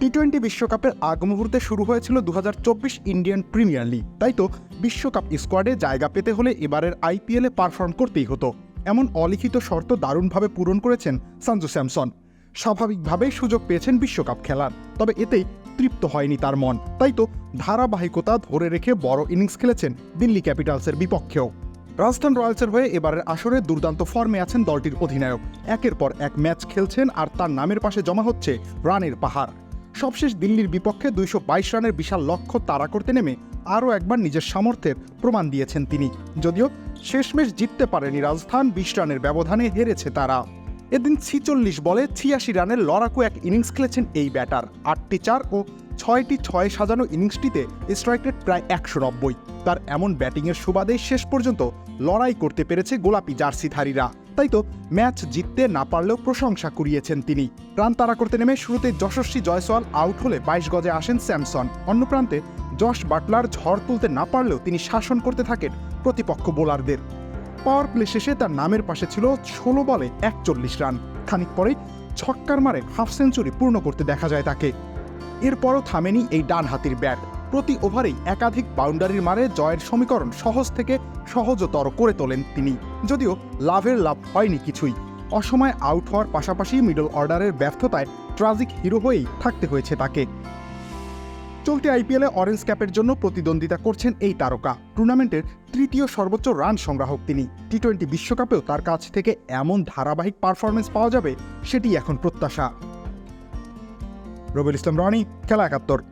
T twenty বিশ্বকাপের আগ মুহূর্তে শুরু হয়েছিল দু হাজার চব্বিশ ইন্ডিয়ান প্রিমিয়ার লিগ। তাই তো, বিশ্বকাপ স্কোয়াডে জায়গা পেতে হলে এবারের আইপিএলে পারফর্ম করতেই হতো। এমন অলিখিত শর্ত দারুণভাবে পূরণ করেছেন সঞ্জু স্যামসন। স্বাভাবিকভাবেই সুযোগ পেয়েছেন বিশ্বকাপ খেলার। তবে এতেই তৃপ্ত হয়নি তার মন। তাই তো, ধারাবাহিকতা ধরে রেখে বড় ইনিংস খেলেছেন দিল্লি ক্যাপিটালসের বিপক্ষেও। রাজস্থান রয়্যালসের হয়ে এবারের আসরে দুর্দান্ত ফর্মে আছেন দলটির অধিনায়ক। একের পর এক ম্যাচ খেলছেন আর তার নামের পাশে জমা হচ্ছে রানের পাহাড়। সবশেষ দিল্লির বিপক্ষে দুইশো বাইশ রানের বিশাল লক্ষ্য তাড়া করতে নেমে আরও একবার নিজের সামর্থ্যের প্রমাণ দিয়েছেন তিনি। যদিও শেষমেশ জিততে পারেনি রাজস্থান, বিশ রানের ব্যবধানে হেরেছে তারা। এদিন ছিচল্লিশ বলে ছিয়াশি রানের লড়াকু এক ইনিংস খেলেছেন এই ব্যাটার। আটটি চার ও ছয়টি ছয় সাজানো ইনিংসটিতে স্ট্রাইক রেট প্রায় একশো নব্বই। তার এমন ব্যাটিংয়ের সুবাদে শেষ পর্যন্ত লড়াই করতে পেরেছে গোলাপি জার্সিধারীরা তাই তো ম্যাচ জিততে না পারলেও প্রশংসা কুড়িয়েছেন তিনি। রান তাড়া করতে নেমে শুরুতে যশস্বী জয়সওয়াল আউট হলে বাইশ গজে আসেন স্যামসন। অন্য প্রান্তে জশ বাটলার ঝড় তুলতে না পারলেও তিনি শাসন করতে থাকেন প্রতিপক্ষ বোলারদের। পাওয়ার প্লে শেষে তার নামের পাশে ছিল ষোলো বলে একচল্লিশ রান। খানিক পরেই ছক্কার মারে হাফ সেঞ্চুরি পূর্ণ করতে দেখা যায় তাকে। এরপরও থামেনি এই ডান হাতির ব্যাট। প্রতি ওভারেই একাধিক বাউন্ডারির মারে জয়ের সমীকরণ সহজ থেকে সহজতর করে তোলেন তিনি। যদিও লাভের লাভ হয়নি কিছুই। অসময়ে আউট হওয়ার পাশাপাশি মিডল অর্ডারের ব্যর্থতায় ট্রাজিক হিরো হয়েই থাকতে হয়েছে তাকে। চলতি আইপিএলে অরেঞ্জ ক্যাপের জন্য প্রতিদ্বন্দ্বিতা করছেন এই তারকা। টুর্নামেন্টের তৃতীয় সর্বোচ্চ রান সংগ্রাহক তিনি। টি টোয়েন্টি বিশ্বকাপেও তার কাছ থেকে এমন ধারাবাহিক পারফরমেন্স পাওয়া যাবে সেটি এখন প্রত্যাশা। রবিল ইসলাম রনি, খেলা একাত্তর।